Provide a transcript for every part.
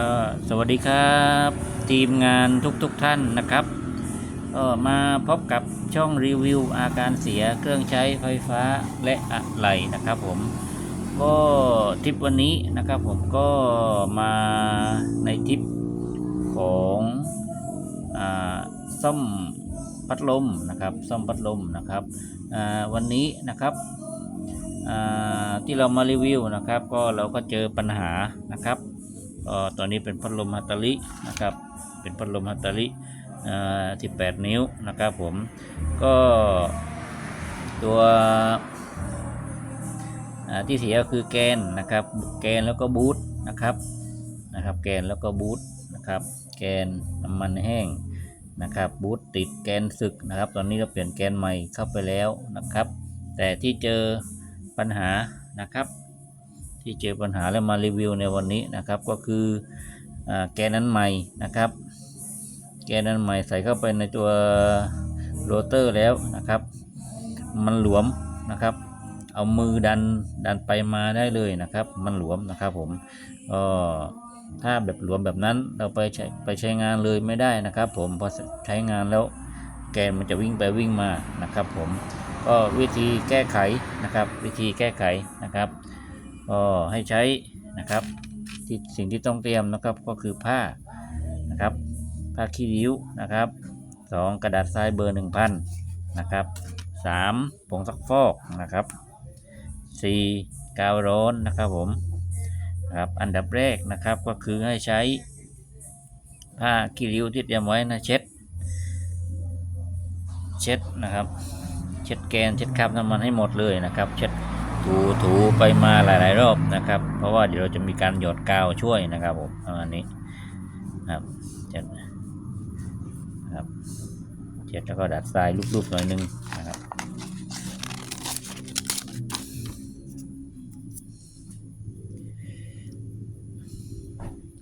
ก็สวัสดีครับ ทีมงานทุกๆทท่านนะครับก็มาพบกับช่องรีวิวอาการเสียเครื่องใช้ไฟฟ้าและอะไหล่นะครับผมก็ทริปวันนี้นะครับผมก็มาในทริปของอซ่อมพัดลมนะครับซ่อมพัดลมนะครับวันนี้นะครับที่เรามารีวิวนะครับ ก็เราก็เจอปัญหานะครับ ก็ตอนนี้เป็นพัดลมฮัตตารินะครับ เป็นพัดลมฮัตตาริอ่18นิ้วนะครับผม ก็ตัวที่เสียคือแกนนะครับ แกนแล้วก็บูทนะครับ นะครับ แกนแล้วก็บูทนะครับ แกนน้ำมันแห้งนะครับ บูทติดแกนสึกนะครับ ตอนนี้เราเปลี่ยนแกนใหม่เข้าไปแล้วนะครับ แต่ที่เจอปัญหานะครับ ที่เจอปัญหาแล้วมารีวิวในวันนี้นะครับก็คืออแกนนั้นใหม่นะครับ แกนนั้นใหม่ใส่เข้าไปในตัวโรเตอร์แล้วนะครับ มันหลวมนะครับ เอามือดันดันไปมาได้เลยนะครับ มันหลวมนะครับผมก็ถ้าแบบหลวมแบบนั้นเราไปใช้ไปใช้งานเลยไม่ได้นะครับ ผมพอใช้งานแล้วแกนมันจะวิ่งไปวิ่งมานะครับ ผมก็วิธีแก้ไขนะครับ วิธีแก้ไขนะครับ ก็ให้ใช้นะครับที่สิ่งที่ต้องเตรียมนะครับก็คือผ้านะครับผ้าขี้ริ้วนะครับสองกระดาษทรายเบอร์หนึ่งพันนะครับสามผงซักฟอกนะครับสี่กาวร้อนนะครับผมนะครับอันดับแรกนะครับก็คือให้ใช้ผ้าขี้ริ้วที่เตรียมไว้นะเช็ด เช็ดนะครับ เช็ดแกนเช็ดคราบน้ำมันให้หมดเลยนะครับ เช็ด ถูถูไปมาหลาย ๆ รอบนะครับ เพราะว่าเดี๋ยวเราจะมีการหยดกาวช่วยนะครับผมประมาณนี้ครับเช็ดครับเช็ดแล้วก็ดัดทรายลูบๆหน่อยนึงนะครับ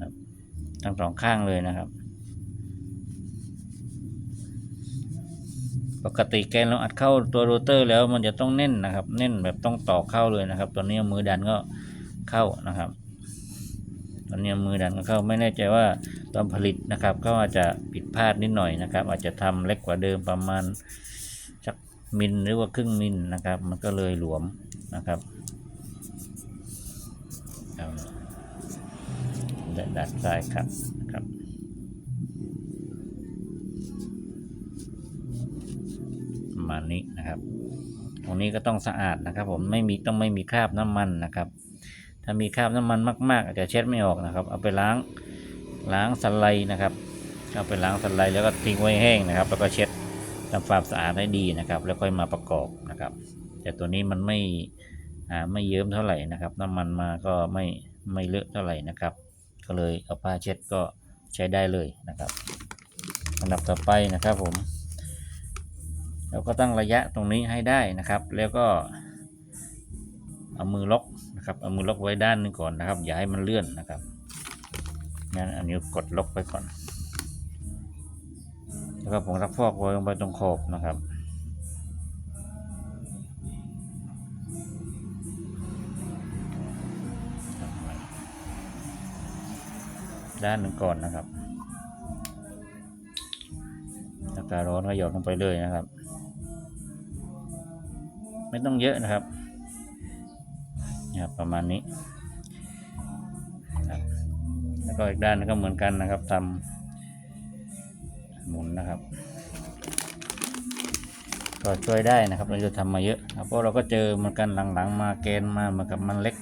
ครับทั้งสองข้างเลยนะครับ ปกติแกนเราอัดเข้าตัวโรเตอร์แล้วมันจะต้องแน่นนะครับ แน่นแบบต้องต่อเข้าเลยนะครับ ตอนนี้มือดันก็เข้านะครับ ตอนนี้มือดันก็เข้าไม่แน่ใจว่าตอนผลิตนะครับ ก็อาจจะผิดพลาดนิดหน่อยนะครับ อาจจะทำเล็กกว่าเดิมประมาณสักมิลหรือว่าครึ่งมิลนะครับ มันก็เลยหลวมนะครับครับดัดสายครับครับ นี้นะครับ ตรงนี้ก็ต้องสะอาดนะครับ ผมไม่มีต้องไม่มีคราบน้ำมันนะครับ ถ้ามีคราบน้ำมันมาก ๆ อาจจะเช็ดไม่ออกนะครับ เอาไปล้างล้างสไลด์นะครับเอาไปล้างสไลด์แล้วก็ทิ้งไว้แห้งนะครับ แล้วก็เช็ดทำความสะอาดให้ดีนะครับ แล้วค่อยมาประกอบนะครับ แต่ตัวนี้มันไม่ไม่เยิ้มเท่าไหร่นะครับ น้ำมันมาก็ไม่ไม่เลอะเท่าไหร่นะครับ ก็เลยเอาผ้าเช็ดก็ใช้ได้เลยนะครับอันดับต่อไปนะครับผม เราก็ตั้งระยะตรงนี้ให้ได้นะครับ แล้วก็เอามือล็อกนะครับเอามือล็อกไว้ด้านนึงก่อนนะครับ อย่าให้มันเลื่อนนะครับงั้นอันนี้กดล็อกไปก่อน แล้วก็ผงซักฟอกโรยลงไปตรงขอบนะครับด้านหนึ่งก่อนนะครับอากาศร้อนก็หยดลงไปเลยนะครับ ไม่ต้องเยอะนะครับนะครับประมาณนี้ครับแล้วก็อีกด้านก็เหมือนกันนะครับทำหมุนนะครับ ก็ช่วยได้นะครับเราจะทำมาเยอะเพราะเราก็เจอเหมือนกันหลังๆ มาเกณฑ์มาเหมือนกับมันเล็ก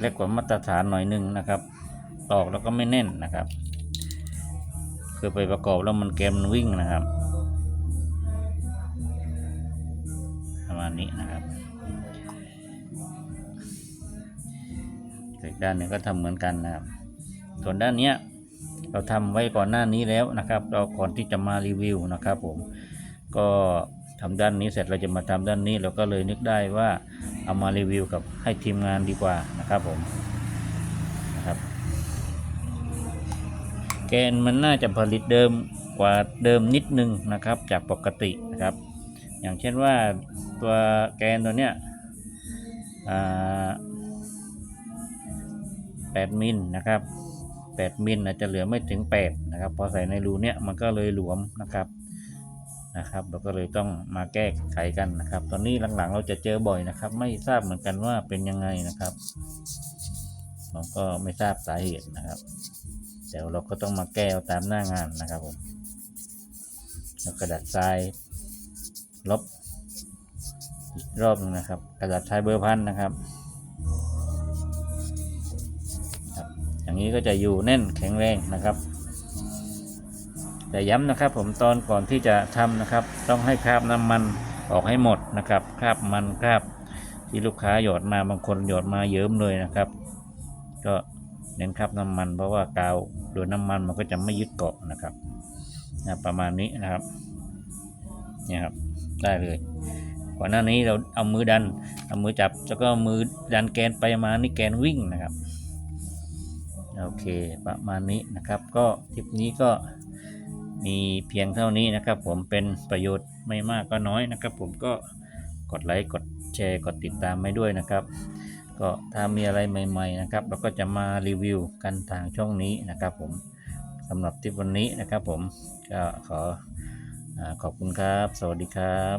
เล็กกว่ามาตรฐานหน่อยหนึงนะครับตอกแล้วก็ไม่แน่นนะครับ คือไปประกอบแล้วมันเกมมันวิ่งนะครับ มาณนี้นะครับอีกด้านหนึงก็ทำเหมือนกันนะครับ ส่วนด้านเนี้ยเราทำไว้ก่อนหน้านี้แล้วนะครับ เราก่อนที่จะมารีวิวนะครับ ผม ก็ทำด้านนี้เสร็จเราจะมาทำด้านนี้เราก็เลยนึกได้ว่าเอามารีวิวกับให้ทีมงานดีกว่านะครับผมนะครับ แกนมันน่าจะผลิตเดิมกว่าเดิมนิดนึงนะครับ จากปกตินะครับ อย่างเช่นว่า ตัวแกนตัวเนี้ยอ่า8มิลนะครับ8มิลอาจจะเหลือไม่ถึง8นะครับพอใส่ในรูเนี้ยมันก็เลยหลวมนะครับนะครับ เราก็เลยต้องมาแก้ไขกันนะครับ ตอนนี้หลังๆ เราจะเจอบ่อยนะครับ ไม่ทราบเหมือนกันว่าเป็นยังไงนะครับเราก็ไม่ทราบสาเหตุนะครับเดี๋ยวเราก็ต้องมาแก้ตามหน้างานนะครับผมกระดาษทรายลบ รอบหนึงนะครับ กระดาษทรายเบอร์พันนะครับอย่างนี้ก็จะอยู่แน่นแข็งแรงนะครับ แต่ย้ำนะครับผมตอนก่อนที่จะทำนะครับ ต้องให้คราบน้ำมันออกให้หมดนะครับ คราบมันคราบที่ลูกค้าหยอดมาบางคนหยอดมาเยิ้มเลยนะครับ ก็เน้นคราบน้ำมันเพราะว่ากาวโดนน้ำมันมันก็จะไม่ยึดเกาะนะครับนะประมาณนี้นะครับนี่ครับได้เลย ก่อนหน้านี้เราเอามือดันเอามือจับแล้วก็มือดันแกนไปมานี่แกนวิ่งนะครับโอเคประมาณนี้นะครับก็คลิปนี้ก็มีเพียงเท่านี้นะครับ ผมเป็นประโยชน์ไม่มากก็น้อยนะครับ ผมก็กดไลค์กดแชร์กดติดตามให้ด้วยนะครับ ก็ถ้ามีอะไรใหม่ ๆ นะครับ เราก็จะมารีวิวกันทางช่องนี้นะครับ ผมสำหรับทิปวันนี้นะครับ ผมก็ขอขอบคุณครับ สวัสดีครับ